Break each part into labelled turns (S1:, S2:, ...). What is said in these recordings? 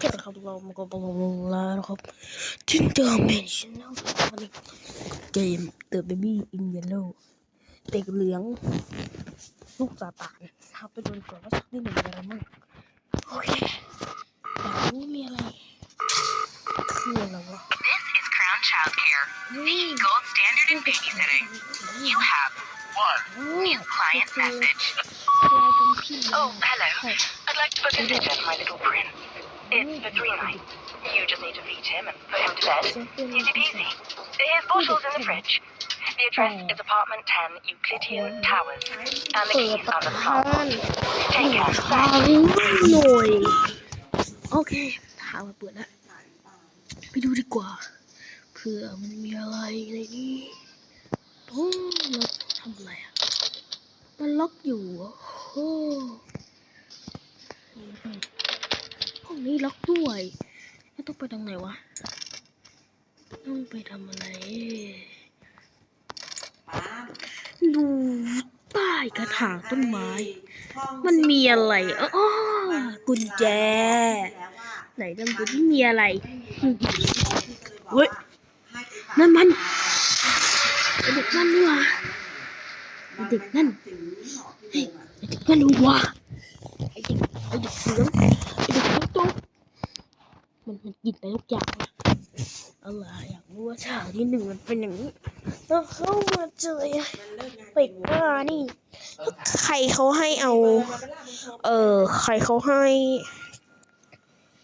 S1: ก็นะครับเรามาก็ประมงแล้วนะครับจินเตอร์แมนชั่นแนลวันนี้เกม The Baby in Yellow เด็กเหลืองลูกซาตานนะครับไปดูก่อนว่าสักนิดหนึ่งมีอะไรมั่งโอเคอยากรู้มีอะไรคืออะไรวะ
S2: This is Crown Child Care,
S1: อืม
S2: gold standard in babysitting. You have one
S1: อืม
S2: new client message.
S1: เราเป็นพี่เลี้ยง
S2: Oh, hello.
S1: ใช่
S2: I'd like to book a visit for my little prince. It's for three nights. You just need to feed him and put him to bed. Easy peasy. His bottle's in the fridge. The address is apartment 10 Euclidean Towers. And the
S1: เปิด
S2: keys
S1: ประ
S2: are the
S1: ธา
S2: top.
S1: น
S2: Take care.
S1: ทางหน่อยโอเคทางมาเปิดแล้วไปดูดีกว่าเผื่อมันมีอะไรในนี้โอ้เราทำอะไรอ่ะ มันล็อกอยู่อ่ะโอ้ ห้องนี้ล็อกด้วยแล้วต้องไปทางไหนวะ ต้องไปทำอะไรดูใต้กระถางต้นไม้ มันมีอะไรอ๋อกุญแจ ไหนลองดูที่มีอะไร เฮ้ย นั่นมันไอเด็กนั่นนี่ว่าไอเด็กนั่นเฮ้ยไอเด็กนั่นว่าไอเด็กไอเด็กเหลืองไอเด็กตุ๊กตุ๊ก มันมันกินไปทุกอย่างวะอะไรอยากรู้ว่าฉากที่หนึ่งมันเป็นอย่างนี้แล้วเข้ามาเจอไอ้เป็ดว่านี่ ใครเขาให้เอา เออใครเขาให้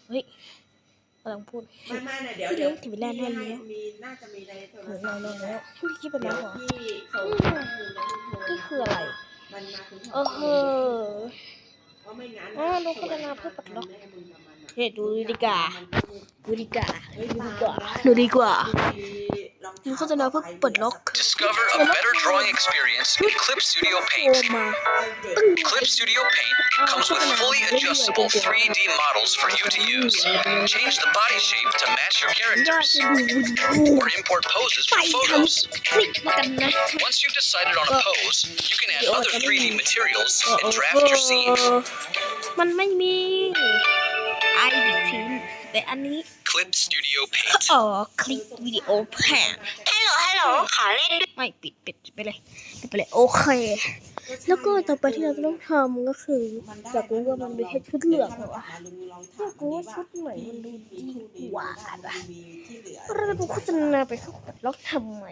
S1: เฮ้ยกำลังพูด
S3: ไม่ไม่นะเดี๋ยว
S1: พี่เลี้ยงถือแลนด์ให้
S3: ให้
S1: แล้ว
S3: มีน่าจะมีในโทร
S1: เหมือน
S3: ศั
S1: เรา
S3: พท์
S1: เลยแล้วพี่คิดเป็น
S3: เดี๋
S1: แล้
S3: ยวว
S1: เหรอ
S3: พี่ส่งข้อมูลแล้วพี่โทร
S1: นี่คืออะไร
S3: มันมาถึง
S1: เออเออ
S3: เพราะไม่งั้น
S1: อ่าดูโฆษณาเพื่อปลดล็อก
S3: ทำให้มึงกับมันอะ
S1: เฮ้ยดูดีกว่าดูดีกว่า
S3: เฮ้ย
S1: ดูดี
S3: ตาม
S1: กว่า
S3: ได้
S1: ดูดีกว่า
S3: ลอง
S1: ดูโฆษณาเพื่อปลดล็อก
S4: Discover a better drawing experience in Clip Studio
S1: โทร
S4: Paint.
S1: มา
S4: Clip Studio Paint comes with fully adjustable 3D models for you to use. Change the body shape to match your
S1: อยาก
S4: characters,
S1: จะดูวิดีโอ
S4: or import poses
S1: ไป
S4: for
S1: ท
S4: photos. ำ
S1: คลิปมากันนะ
S4: Once you've decided on a pose, you can add
S1: Yo,
S4: other
S1: I
S4: 3D
S1: mean-
S4: materials
S1: เออ
S4: and draft your scene.
S1: มันไม่มี ไอดิทินแต่อันนี้
S4: Clip Studio Paint.
S1: อ๋อคลิปวิดีโอแผ่น
S2: ฮัลโหลฮัลโหลขอเล่นด้วย
S1: ไม่ปิดปิดปิดไปเลยปิดไปเลยโอเค แล้วก็ต่อไปที่เราจะต้องทำก็คืออยากรู้ว่ามันเป็นชุดเหลืองเหรอวะอยากรู้ว่าชุดไหนมันดูดีกว่าอะเราจะดูโฆษณาไปเข้ากับล็อกทำไม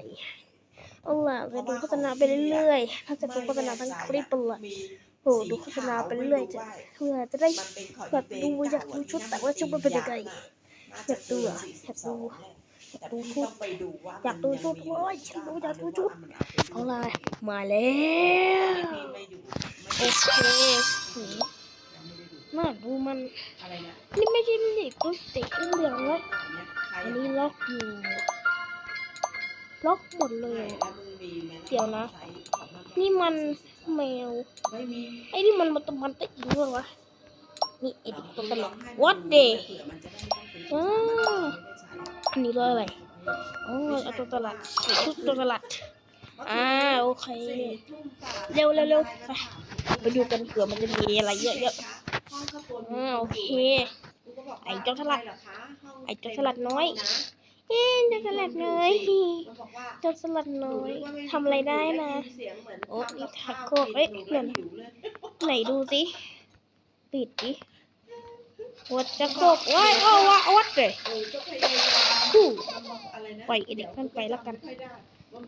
S1: เอาล่ะจะดูโฆษณาไปเรื่อยๆถ้าจะดูโฆษณาทั้งคลิปเลย โอ้ดูโฆษณาไปเรื่อยจะเพื่อจะได้แบบดูอยากดูชุดแต่ว่าชุดมันเป็นยังไงอยากดูอะอยากดูอยากดูชุดอยากดูชุดโอ้ยฉันรู้อยากดูชุดเอาล่ะมาแล้วโอเคหืมน่าดูมัน
S3: อะไรนะ
S1: นี่ไม่ใช่เด็กก็เด็กเหลืองเลย
S3: ใคร
S1: อันนี้ล็อกอยู่ล็อกหมดเลย
S3: แล้วมึงมีไหม
S1: เดี๋ยวนะ นี่มันแมว
S3: ไม่มี
S1: ไอ้นี่มันมันตมันติดอยู่วะ นี่ไอ้เด็กตัวตลก What day
S3: อ๋อ
S1: อันนี้เลยอะไรอ๋อเอาตัวตลาดใส่ชุดตัวตลาดอ่าโอเค เร็วเร็วเร็วไปไปดูกันเผื่อมันจะมีอะไรเยอะๆอ่าโอเค ไอ้เจ้าสลัดไอ้เจ้าสลัดน้อย เอ๊ะเจ้าสลัดน้อยเจ้าสลัดน้อยทำอะไรได้นะโอ้นี่ถักโคกเอ้ยเดี๋ยวนะไหนดูสิปิดดิวัดจะโคกว้ายเอาวะวัดเลยคู่ปล่อยไอ้เด็กนั่นไปแล้วกัน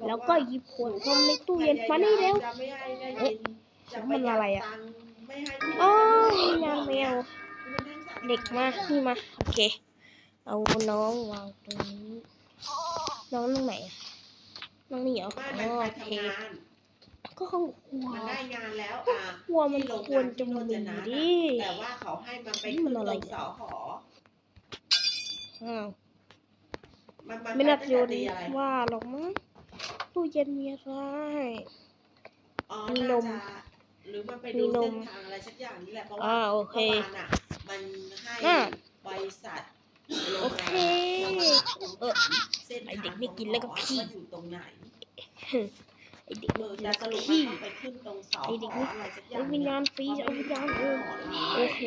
S1: แล้วก็หยิบขวดนมในตู้เย็นมานี่เร็วเอ๊ะแล้วมันอะไรอะอ๋อนี่นางแมวเด็กมานี่มา โอเค เอาน้องวางตรงนี้ น้องตรงไหนอะน้องนี่เหรอ
S3: ไม่
S1: อ๋อ
S3: มันไป
S1: โอเค
S3: ทำงาน
S1: ก็ห้องครัว
S3: มันได้งานแล้ว
S1: ก็
S3: อะ
S1: ครัวมันควรจะมีดิ
S3: แต่ว่าเขาให้มันไป
S1: นี่มันอะไร
S3: ขึ้ตรงสอหอ
S1: อ้าว
S3: มันมัน
S1: ไม่นัก
S3: ป
S1: โยน
S3: ตั้งแต่ตีอะไร
S1: ว่าหรอกมั้งตู้เย็นมีอะไร
S3: อ๋อ
S1: มีนมา
S3: จะหรือมันไป
S1: มี
S3: ดู
S1: น
S3: เส้
S1: ม
S3: นทางอะไรสักอย่างนี่แหละเพราะว่า
S1: อ่าโอเค
S3: มื่อวานอะมันให้
S1: อ่า
S3: บริษัท
S1: โอเคเออไอเด็กนี่กินแล้วก็ขี้
S3: ว่ไอ
S1: เด็ก
S3: เอ
S1: นี่
S3: อแต่สรุปมัน
S1: ขี้
S3: ต้องไปขึ้
S1: ไอเด็ก
S3: ห
S1: นี่
S3: ไอ
S1: วิญญาณฟรีเอาวิญญาณเออโอเค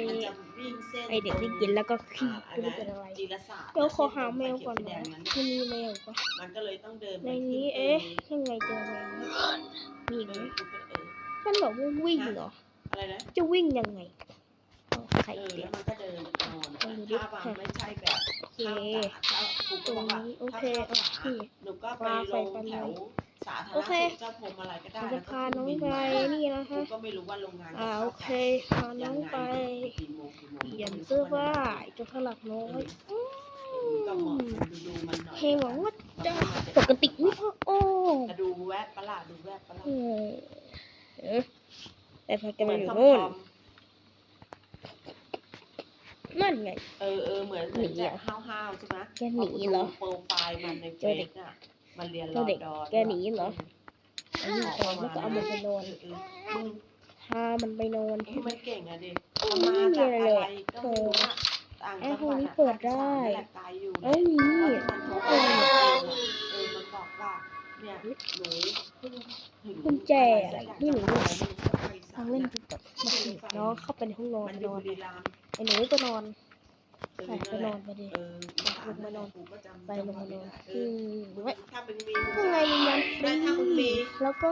S1: ไอเด็กนี่กินแล้วก็ขี้
S3: อ่
S1: ไม่เป็นอะไร
S3: จีราสตร์
S1: เดี๋ยวขอหาแมวก่อนนะ
S3: เขียวไฟแดงนั้น
S1: มันมีแมวปะ
S3: มันก็เลยต้องเดิน
S1: ในนี้เอ๊ะยังไงเจอแมวเนี่ยมีไหมมันบอกว่าวิ่งเหรอ
S3: อะไรนะ
S1: จะวิ่งยังไงไข่
S3: เออ
S1: เจีย
S3: แล้ววมันก็เดินนอน
S1: เออดิ
S3: ถ้าบางไม่ใช่แบบ
S1: โอเค
S3: ถ้ากู
S1: ต
S3: ก็
S1: รงนี้โอเค
S3: ถ้า
S1: โอ
S3: เข้า
S1: เค
S3: ป่าหนูก็ไป
S1: ลา
S3: ล
S1: ใส่
S3: ง
S1: กัน
S3: แถ
S1: เล
S3: วย
S1: โอเค
S3: เจ้าพรมอะไรก็ได้
S1: เราจะพาน้องไปนี่นะ
S3: กู
S1: ฮะ
S3: โอ่า
S1: โอเคพาน้องไป
S3: กี่โมงกี่โมง
S1: เปลี่ยนเสื้อผ้าจะสลับน้อยอื
S3: ก็เหมาะ
S1: ม
S3: ดูดูมันหน่อ
S1: งวังว่าจะปกตินี่พอโอ้
S3: ดูแวบประหลาดดูแวบประหลาด
S1: เออเออแต่พอแก
S3: เหมื
S1: มา
S3: อน
S1: อยู่
S3: ทอม
S1: โน่น นั่นไง
S3: เออเออเหมือนเหมือนจะห้าวห้าวๆใช่ไหม
S1: แกหนีเหรอ
S3: โปรไฟล์มันในเฟ
S1: เจ้าเด็
S3: ซ
S1: ก
S3: อะมันเรียนร
S1: เจ้า
S3: อ
S1: เด็ก
S3: ดอ
S1: แกหนีเหรอไอ้นี่แกแล้วก็เอามันไปนอน
S3: เออเออมึง
S1: พามันไปนอน
S3: เออมันเก่งอะดิ
S1: เออ
S3: ทำมา
S1: ไม่มี
S3: จาก
S1: อะไร
S3: อะ
S1: เลย
S3: ไรก็ไม่รู้อะต่าง
S1: ไอ้
S3: จัง
S1: พว
S3: ห
S1: ก
S3: วัด
S1: นี้
S3: อะ
S1: เปิดได้
S3: ภาคอีสานนี่แหละไกลอยู่
S1: เอ้ยมี
S3: เพราะที่มันโทรไปหาเองอะเออมันบอกว่าเนี่ยหนูเพิ่งถึง
S1: กุญแจอะไรนี่หนู
S3: ทา
S1: ง
S3: เล่น
S1: ดแบบมาถีบน้องเข้าไปในห้องนอน
S3: น
S1: ไอ
S3: นยู่
S1: อน
S3: บุรีรัมย์
S1: ไอ้หนูไปนอน
S3: เออ
S1: ไปไปนอนไปดิ
S3: เออ
S1: ลงมานอนไปลงมานอน
S3: อื
S1: มหรือว่า
S3: ถ้าเป็นมี
S1: ยังไงยังฟรีแล้วก็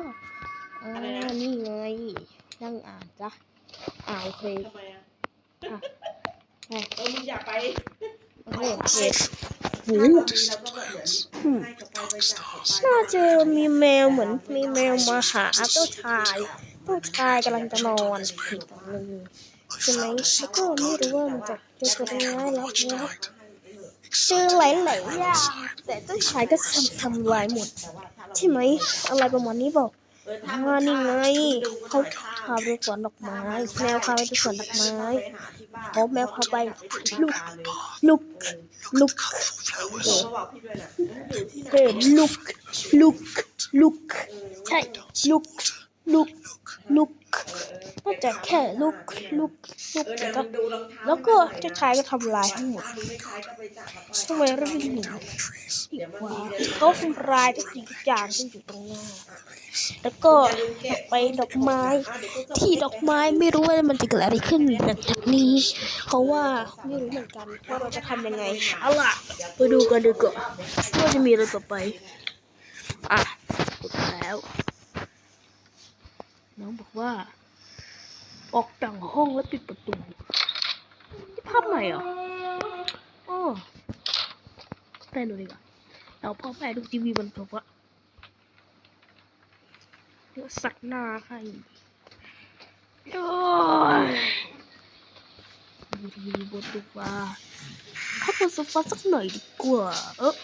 S1: อ่า
S3: อนี่
S1: ไงนั่งอ่านจ้ะอ่าโอเค
S3: ทำไมอะเออมึงอย่าไป
S1: โอเคโอเคหู
S3: ถ้าเรามีเราก็แบบเหน่า
S1: จะมีแมวเหมือนมีแมวมาหาเจ้าชาย เจ้ชายกำลังจะนอนอยู่ตรงนึงใช่ไหมแล้วก็ไม่รู้ว่ามันจะจะเป็นยังไงแล้วนะเจอหลายๆอย่างแต่เจ้าชายก็ทำทำลายหมดใช่ไหมอะไรประมาณนี้บอก
S3: เออถ้า
S1: อ่านี่ไงเขาพาไปสวนดอกไม้ แมวพาไปสวนดอกไม้เขาแมวพาไป
S3: ลู
S1: ลู
S3: ก
S1: ลุกลุก
S3: เออเขาบอกพี่ด้วยนะอยู่ที่ไหน
S1: เออลุกลุกลุกใช่ลุกลุก ลุกก็จะแค่ลุกลุกลุกแต่
S3: เดี๋ยว
S1: ก็แล้วก็จ้าชายก็ทำลายทั้งหมดทำไมเราไม่หนีดีกว่าเขาทำลายทุกสิ่งทุกอย่างที่อยู่ตรงหน้าแล้วก็ไปดอกไม้ ที่ดอกไม้ไม่รู้ว่ามันจะเกิดอะไรขึ้นหลังจากนี้ เพราะว่าไม่รู้เหมือนกันว่าเราจะทำยังไงเอาล่ะไปดูกันดีกว่าว่าจะมีอะไรต่อไป อะแล้ว น้องบอกว่า ออกจากห้องแล้วปิดประตูนี่ภาพใหม่เหรออ๋อแต่ดูดีกว่าเราพ่อแม่ดูทีวีบนโซฟาแล้วสักหน้าให้โอ้ยดูทีวีบนโซฟาเข้าบนโซฟาสักหน่อยดีกว่า เออ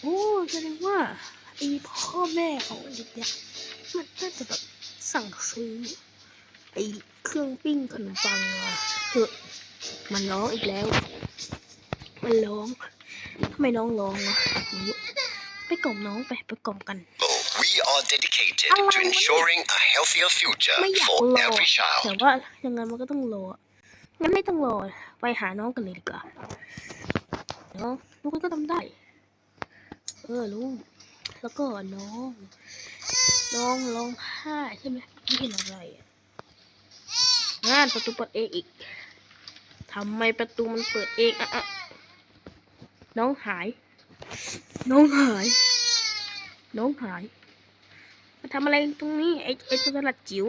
S1: โอ้แสดงว่าไอพ่อแม่ของเด็กเนี่ย มันน่าจะแบบสั่งซื้อไอ้เครื่องปิ้งขนมปังมาเถอะมันร้องอีกแล้ว มันร้องทำไมน้องร้องวะไม่รู้ไปกล่อมน้องไปไปกล่อมกัน
S4: We are dedicated
S1: Hello.
S4: to ensuring a healthier future
S1: ไม่อยาก
S4: for
S1: รอ
S4: every
S1: แต่
S4: child.
S1: ว่ายังไงมันก็ต้องรองั้นไม่ต้องรอไปหาน้องกันเลยดีกว่าน้องลูกก็ทำได้ เออลูกแล้วก็น้อง น้องร้องไห้ใช่ไหมไม่เห็นอะไรอะงานประตูเปิดเองอีกทำไมประตูมันเปิดเองอะอะน้องหาย น้องหาย น้องหาย มาทำอะไรตรงนี้ไอ้ไอ้ตัวสลัดจิ๋ว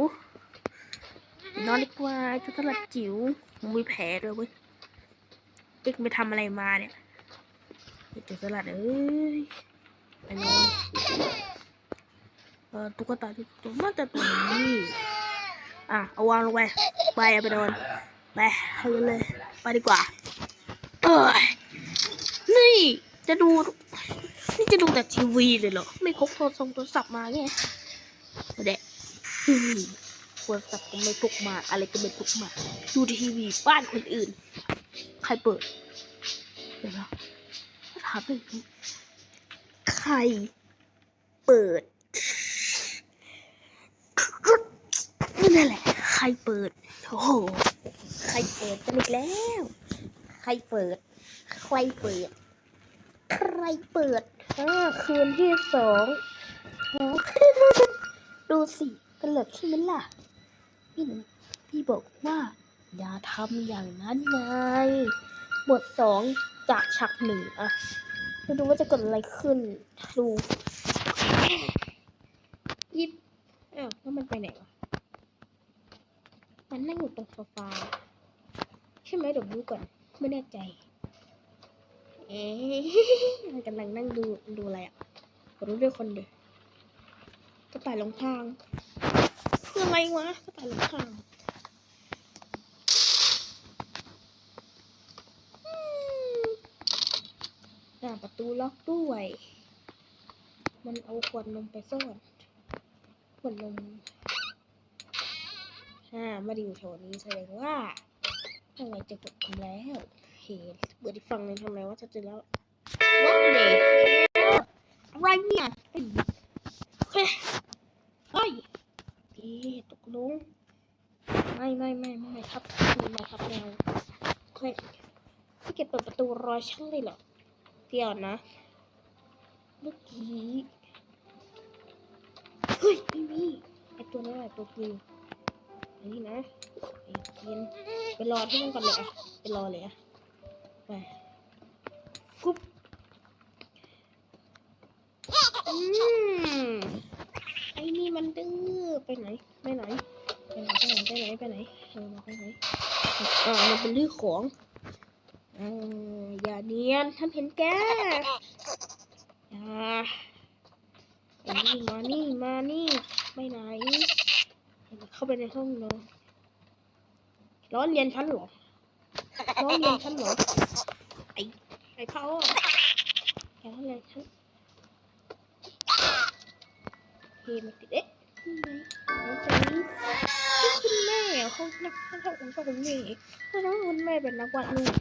S1: นอนดีกว่าไอ้ตัวสลัดจิ๋วมึงมีแผลด้วยเว้ยเอ็กไปทำอะไรมาเนี่ยไอ้ตัวสลัดเอ้ยไปนอน ตุ๊กตาทุกตัวมาจากตรงนี้อะเอาวางลงไปไปอาไปนอนไปเอาเลยไปดีกว่าเอ้ยนี่จะดูนี่จะดูแต่ทีวีเลยเหรอไม่พกโทรศัพท์โทรศัพท์มาไงเด็กโทรศัพท์ก็ไม่พกมาอะไรก็ไม่พกมาดูทีวีบ้านคนอื่น ใครเปิดเดี๋ยวนะถามหน่อยสิใครเปิด นั่นแหละ ใครเปิด โอ้โห ใครเปิดกันอีกแล้ว ใครเปิด ใครเปิด ใครเปิดอ่าคืนที่สองโอ้ดูสิตลกใช่ไหมล่ะพี่หนพี่บอกว่า อย่าทำอย่างนั้นไงบทสองจากฉากหนึ่งอะมาดูว่าจะเกิดอะไรขึ้น ดูยิบอ้าวแล้วมันไปไหนวะ มันนั่งอยู่ตรงโซฟาใช่ไหมเดี๋ยวดูก่อน ไม่แน่ใจ เอ๊ะมันกำลังนั่งดูดูอะไรอะรู้ด้วยคนเดียวกระต่ายหลงทางคืออะไรวะกระต่ายหลงทางอืมอ่าประตูล็อกด้วย มันเอาขวดนมไปซ่อนขวดนม อ่าไมาไดีอยู่แถวนี้แสดงว่าทางไหนจะกดทำแล้วเฮ้เปิดอีกฝั่งหนึงทำแล้วว่าจะเจอแล้วว้าเด็กอะไรเนี่ยเฮ้ยเฮ้ยตกลงไม่ไม่ไม่ไม่ครับไม่ครับแนวเฮ้ยพี่เก็บเปิดประตูรอช่างเลยเหรอเดี๋ยวนะ เมื่อกี้ เฮ้ยไม่มีไอตัวนั้นแหละตัวกิน นี่นะไอ้กินไปรอที่นั่นก่อนเลยอะไปรอเลยอะไปกุ๊บอืมไอ้นี่มันดื้อไปไหนไปไหนไปไหนไปไหนไปไหนไปไหนเออไปไหนอ่ามันเป็นดื้องของอ่าอย่าเนียนท่านเห็นแกอย่าไอ้นี่มานี่มานี่ไปไหน เข้าไปในห้องนอนล้อนเรียนฉันหรอล้อนเรียนฉันหรอไอไอเขาอะแกล้อเรียนฉันเฮมาติดเอ๊ะนี่ไงน้องคนนี้นี่คุณแม่เขานักเขาทำคุณพ่อคุณแม่เขาทำคุณแม่เป็นนักวาดรูป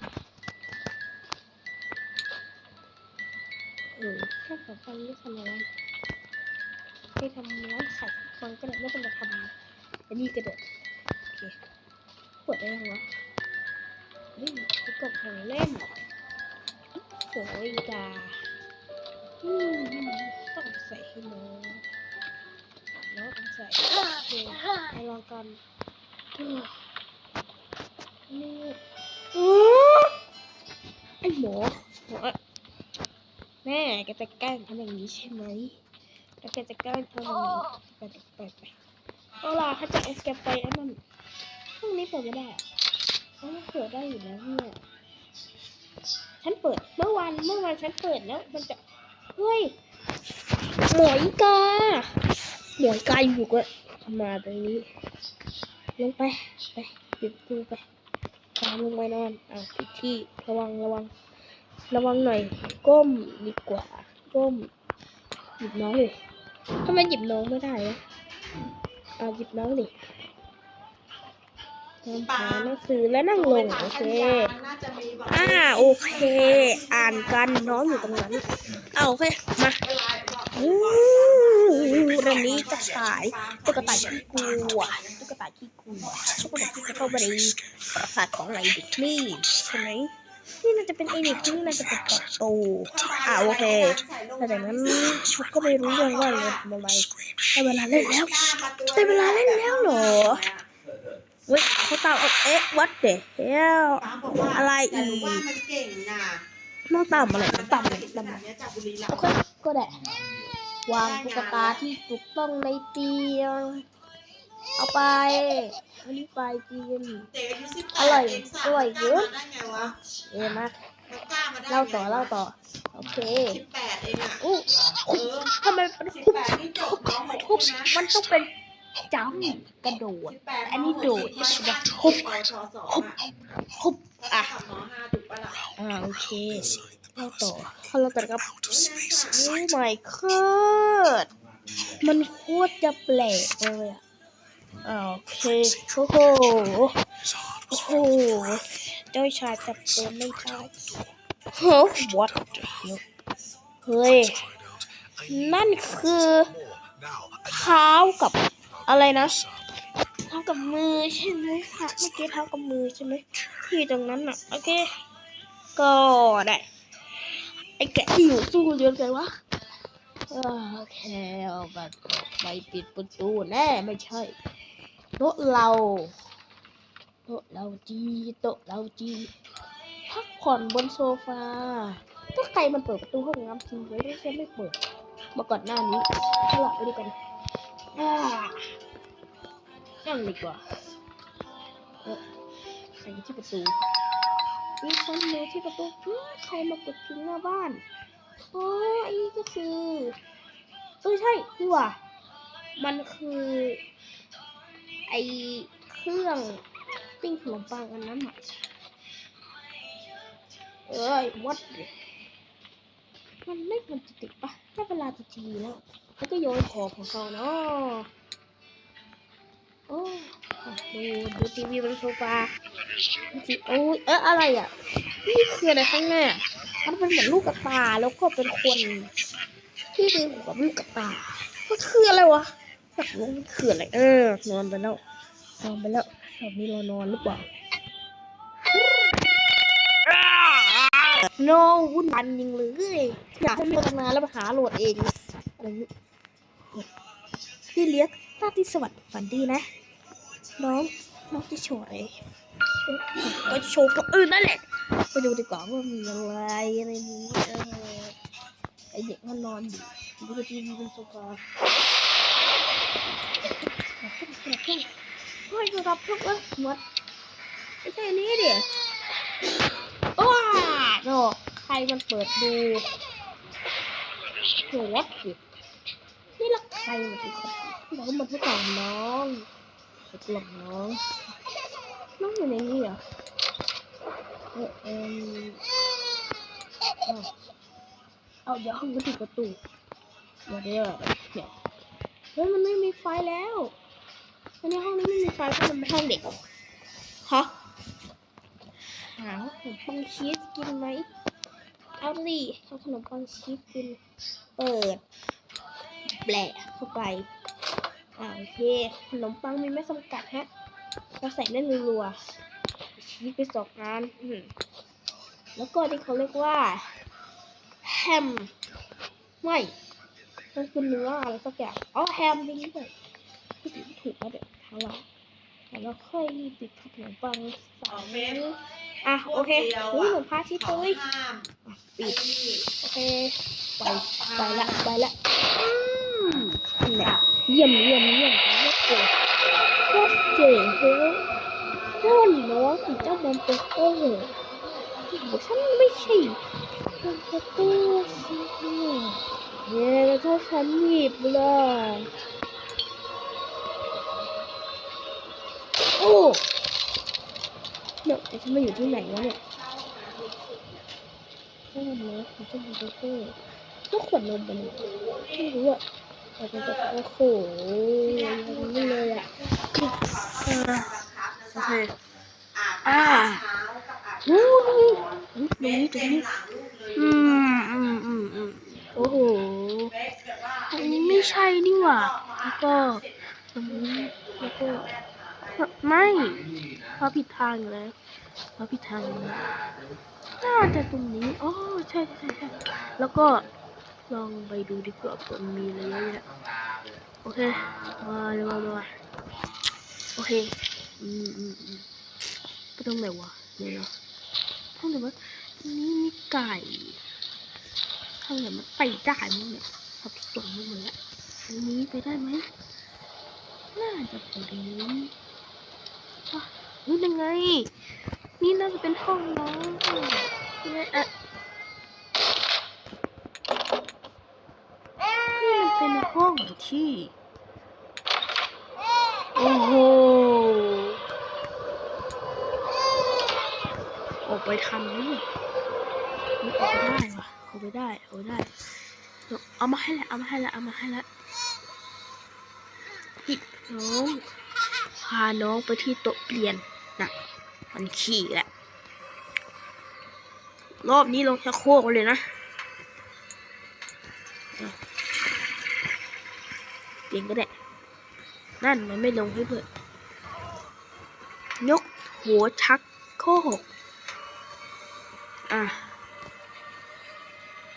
S1: เออถ้าขอฟังไม่ทำอะไรไม่ทำร้านขายฟังก็ได้ไม่ต้องมาทำ อันนี้กระโดดโอเคเปิดได้ยังวะเฮ้ยประกอบของเล่นโอ้ยกาอืมต้องใส่ให้น้องแล้วต้องใส่โอเคมาลองกันนี่อ๋อไอหมอหมอแม่แกจะแกล้งทำอย่างนี้ใช่ไหมแล้วแกจะแกล้งทำอย่างนี้ไปไปไป เอาล่ะถ้าจะเอสเกปไปไอ้มันห้องนี้เปิดไม่ได้อะเอ้าเปิดได้อยู่แล้วเนี่ยฉันเปิดเมื่อวานเมื่อวานฉันเปิดแล้ว มันจะเฮ้ยหมอยกาหมอยกาอยู่ก็มาตรงนี้ลงไปไปปิดตูไปตามลงไปนอนอะปิดที่ระวังระวัง ระวังหน่อย ก้มดีกว่า ก้มหยิบน้องเลยทำไมหยิบน้องไม่ได้วะ เอาหยิบน้องดินอนหาหนังสือแล้วนั่งลงโอเค
S3: น่าจะมีแบบ
S1: อ่าโอเค อ่านกันน้องอยู่ตรงนั้น เอาโอเค มาอู้เรื่องนี้จะฉายตุ๊กตาขี้กลัวตุ๊กตาขี้กลัวตุ๊กตาที่จะเข้าไปในปราสาทของไอเด็กนี่ใช่ไหม นี่น่าจะเป็นไอเด็กนี่น่าจะเป็นประตูอ่าโอเคแต่จากนั้นชุกก็ไม่รู้เรื่องว่าเราทำอะไรได้เวลาเล่นแล้วได้เวลาเล่นแล้วเหรอเว้ยเขาตามเอาเอ๊ะวัดเดะเฮล
S3: ป้าบอกว่า
S1: อะไรอีก
S3: แต่หนูว่ามันเก่งน่ะ
S1: น้องตามอะไรน้องตามอะไร
S3: ข
S1: ตาม
S3: นา
S1: อะ
S3: ด
S1: ไร
S3: เนี้ยจากบุรีรัม
S1: โอ
S3: ย์
S1: เคก็ได้วางตุ๊กตาที่ถูกต้องในเตียง เอาไปอันนี้ไปกิน
S3: เด็กอายุสิบแปด
S1: อร่อย
S3: เงสาม
S1: อร่อยเยอะ
S3: มันได้ไงวะ
S1: เอ็มา
S3: มันกล้ามาได้ไง
S1: เล่าต่อเล่าต่อ โอเค
S3: สิบแปดเองอะ
S1: อู้
S3: เออ
S1: ทำไมมัน
S3: สิบ
S1: ทุบ
S3: แปดนี่จบน้องหก
S1: ทุบ
S3: นะ
S1: มันต้องเป็นจำกระโดด
S3: สิบแปด
S1: อันนี้โดด
S3: น้องหก
S1: ทุบ
S3: ปชสอง
S1: ทุบ
S3: อะ
S1: ทุบ
S3: อะ
S1: อะ
S3: กับน้องห้าถูกปะล่ะ
S1: อ่าโอเคเล่าต่อพอเราตัดกับ
S4: Outer space
S1: โอ้
S4: inside.
S1: my god มันโคตรจะแปลกเลยอะอ่า โอเคโอ้โหโอ้โหเจ้าชายจับตัวไม่ได้เฮ้ย what เฮ้ย นั่นคือเท้ากับอะไรนะเท้ากับมือใช่ไหมคะเมื่อกี้เท้ากับมือใช่ไหมที่ตรงนั้นอะโอเคก็ได้ไอ้แกะที่อยู่สู้เยอะเลยวะโอเคเอาบัตรไปปิดประตูแน่ไม่ใช่ โต๊ะเราโต๊ะเราจีโต๊ะเราจีพักผ่อนบนโซฟาถ้าใครมันเปิดประตูห้องน้ำทิ้งไว้ไม่ใช่ไม่เปิดมาก่อนหน้านี้สลับไปด้วยกันนั่งดีกว่าเออใครที่ประตูมีคนอยู่ที่ประตูเฮ้ยใครมากดทิ้งหน้าบ้านโอ้ยก็คือเออใช่นี่หว่ามันคือ ไอเครื่องปิ้งขนมปังอันนั้นอะเอ้ยวัดมันไม่มันจะติดปะได้เวลาจะทีแล้วแล้วก็โยนของของเขาเนาะโอ้ดูดูทีวีบนโซฟาทีโอ้ยเอออะไรอะนี่คืออะไรข้างหน้ามันเป็นเหมือนลูกกระตาแล้วก็เป็นคน ที่ดึงหัวลูกกระตามันคืออะไรวะ มันคืออะไรเออนอนไปแล้วนอนไปแล้วแบบนี้เรานอนหรือเปล่า โนวุ่นวันยิงเลยอยากให้มันทำงานแล้วไปหาโหลดเองอะไรนี้พี่เลี้ยงตาที่สวัสดิ์ฝันดีนะ น้องน้องจะโชว์อะไรก็โชว์กับอื่นนั่นแหละไปดูดีกว่าว่ามีอะไรอะไรนี้เออไอเด็กมันนอนอยู่ดูทีวีบนโซฟา เฮ้ยรับทุกข์แล้วหมดไม่ใช่นี้ดี๋ยวว้โนใครมันเปิดดูโหวัดดินี่ละใครมันเป็นคนเราก็มาทดลอน้องทดลองน้องน้องอยู่ในนี้เหรอเออเออเอาเดี๋ยวห้องก็ติดประตูเดี๋ยวเดี๋ยว เฮ้ยมันไม่มีไฟแล้วอันนี้ห้องนี้ไม่มีไฟเพราะมันเป็นห้องเด็กฮะหาขนมปังชีสกินไหมเอาดิเอาขนมปังชีสกิน เปิดแบะเข้าไปอ่าโอเคขนมปังมีไม่จำกัดฮะเราใส่ได้รัวๆชีสไปสองอันแล้วก็ที่เขาเรียกว่าแฮมไม่ มันคือเนื้ออะไรสักอย่างอ๋อแฮมจริงด้วยที่ถูกแล้วเดี๋ยวเอาละแล้วค่อยปิดขนมปังสามอะโอเคอุ้ยเหมือนพระอาทิตย์เลย
S3: ห้าม
S1: อะปิดโอเคไปไปละไปละอืมนั่นแหละเยี่ยมเยี่ยมเยี่ยมโอเคโคตรเจ๋งเลยโคตรน้องของเจ้ามอนเตอร์โอ้โหฉันไม่ใช่มอนเตอร์สิ เนี่ยแล้วถ้าฉันหยิบล่ะโอ้เดี๋ยฉันมาอยู่ที่ไหนวะเนี่ยก็นมของเจ้าบูเกอร์ก็ขวดนมไปเลยไม่รู้อะแต่เป็นแบบโอ้โหอย่างนี่เลยอะโอเคอ่าโอ้นี่ตรงนี้ตรงนี้อืมอืมอืมอืมโอ้โห ไม่ใช่นี่หว่าแล้วก็ตรงนี้แล้วก็ไม่เราผิดทางแล้วเราผิดทางแล้วน่าจะตรงนี้อ๋อใช่ใช่ใช่แล้วก็ลองไปดูดีกว่าเผื่อมีอะไรเยอะแยโอเคมาเลยมามาโอเคอืมอืมอืมไปตรงไหนวะเนี่ยเนาะห้องไหนวะนี่มีไก่ห้องไหนมันไปได้มั้งเนี่ยสับสนไปหมดแล้ว อันนี้ไปได้ไหมน่าจะไปได้อะนี่ยังไง นี่น่าจะเป็นห้องน้องเนี่ยอะนี่มันเป็นห้องที่ โอ้โห ออกไปทันไหมเนี่ยนี่ออกไปได้วะออกไปได้ ออกไปได้ เอามาให้ล้วเอามาให้ล้วเอามาให้ล้วพี่น้องพาน้องไปที่โต๊ะเปลี่ยนน่ะมันขี่แหละ รอบนี้ลงชักโครกเลยนะเปลี่ยนก็ได้ นั่นมันไม่ลงให้เพื่อนยกหัวชักโครกอะ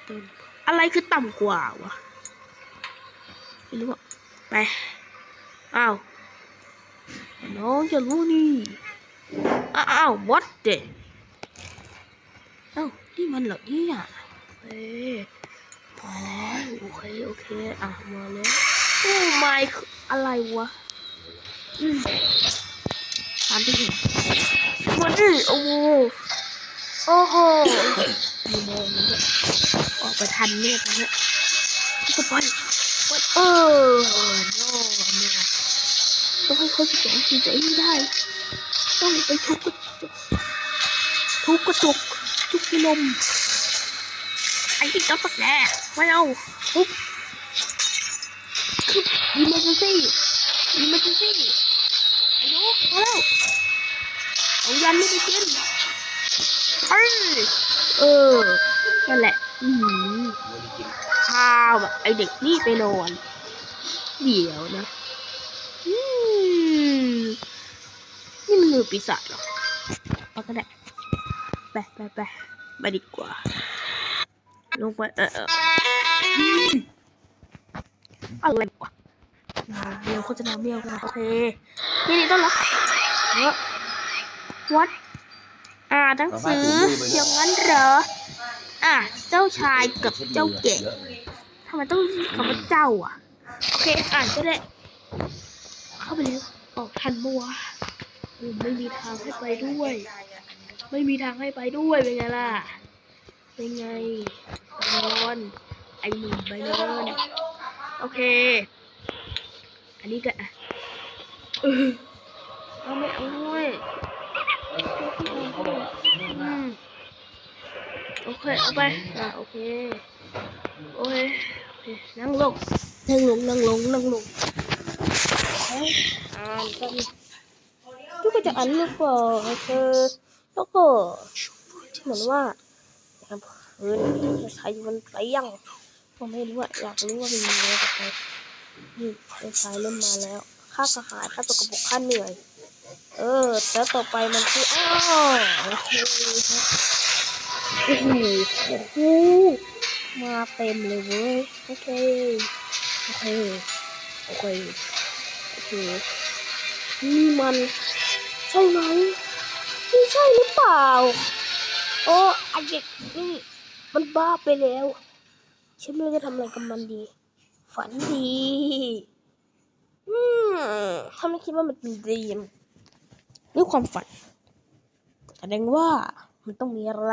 S1: ติม อะไรคือต่ำกว่าวะไม่รู้อะไป อ้าว น้องจะรู้นี่ อ้าว what the เอ้านี่มันเหรอเนี่ยเอ้ยพอแล้วโอเค โอเค อะ มาแล้วโอ้ my อะไรวะอืมตามที่เห็นมันนี่โอ้โหโอ้โหมีโมงนี้ด้วย ออกไปทันเนี่ยตอนเนี้ยก็ไปไปเออโอ้โน่เนี่ยต้องให้เขาสองทีใจให้ได้ ต้องไปทุบกระจกทุบกระจกทุบพัดลมไอ้ที่จับปักแน่ไม่เอาทุบคือ emergency emergency ไอ้หนูมาแล้วเอายันไม่ได้กินเอ้ยเออ นั่นแหละ อือหือข้าวแบบไอเด็กนี่ไปนอน เดี๋ยวนะอืมนี่มันมือปีศาจเหรอเอาก็ได้ไปไปไปไปดีกว่า ลงไปเออเอออืมอะไรวะเมียวโฆษณาเมียวนะโอเค นี่นี่ต้อนรับเออวัดอ่านหนังสืออย่างนั้นเหรอ อะ เจ้าชายกับเจ้าแกะทำไมต้องกคำว่าเจ้าอะ โอเค อ่านก็ได้ เข้าไปเลยออกทันบัวไม่มีทางให้ไปด้วย ไม่มีทางให้ไปด้วยเป็นไงล่ะ เป็นไงไปนอนไอหนุ่มไปนอนโอเค อันนี้ก็อะเออเอาไม่เอาด้วยอืม โอเคเอาไปอะโอเคโอเคโอเคนั่งลงนั่งลงนั่งลงนั่งลงเฮ้ยอ่านกันทุกคนจะอ่านหรือเปล่าเธอแล้วก็เหมือนว่าเออจะใช้มันไปยังก็ไม่รู้อะอยากรู้ว่ามันมีอะไรกับใครนี่ไอ้ชายเริ่มมาแล้วข้ากระหายข้าตกกระบอกข้าเหนื่อย เออแล้วต่อไปมันคืออ้าวโอเคครับ โอ้โหโอ้โหมาเต็มเลยเว้ย โอเค โอเค โอเค โอเค นี่มันใช่ไหมไม่ใช่หรือเปล่า โอ้ไอเด็กนี่ มันบ้าไปแล้ว ฉันไม่รู้จะทำอะไรกับมันดี ฝันดี อืมถ้าไม่คิดว่ามันเป็นดีมหรือความฝัน แสดงว่า มันต้องมีอะไร